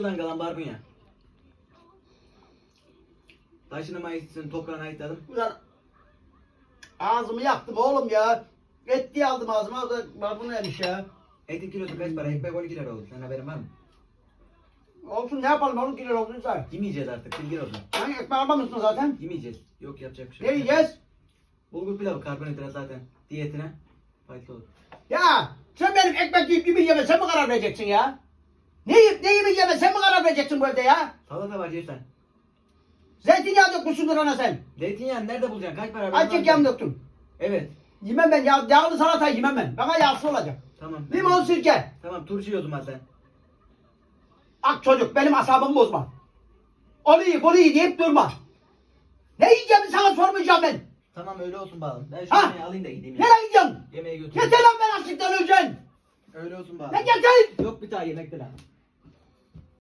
yıldan kalan barbunya. Taşını mayısını toprağına ayıkladım. Ulan ağzımı yaktım oğlum ya. Et diye aldım ağzıma. O da var bu neymiş ya. Etin kilosu kaç para? Ekmek 12 lira oldu. Senin haberin var mı? Olsun ne yapalım oğlum kilo olduysa. Yemeyeceğiz artık. Bilgin olsun. Hani ekmek almamışsın zaten. Yemeyeceğiz. Yok yapacak bir şey Ne yok. yiyeceğiz? Bulgur pilavı karbonhidrat zaten. Diyetine faydalı olur. Ya sen benim ekmek yiyip yemeyeceğime sen mi karar vereceksin ya? Ne yiyip ne yemeyeceğime sen mi karar vereceksin bu evde ya? Salata var Ceylan. Zeytinyağı dökmüşsündür ana sen. Zeytinyağı nerede bulacaksın? Kaç para? Ayçiçek yağını döktün. Evet. Yemem ben yağ, yağlı salata yemem ben. Bana yağsız olacak. Tamam. Limon sirke. Tamam turşu yiyordum sen. Ak çocuk benim asabımı bozma. Onu iyi bunu iyi deyip durma. Ne yiyeceğimi sana sormayacağım ben. Tamam öyle olsun bağlım. Ben şu Ha? yemeği alayım da gideyim ya. Nereye gidiyorsun? Yemeğe götüreyim. Yeter lan ben açlıktan öleceğim. Öyle olsun bağlım. Ne getir? Yok bir daha yemekte lan.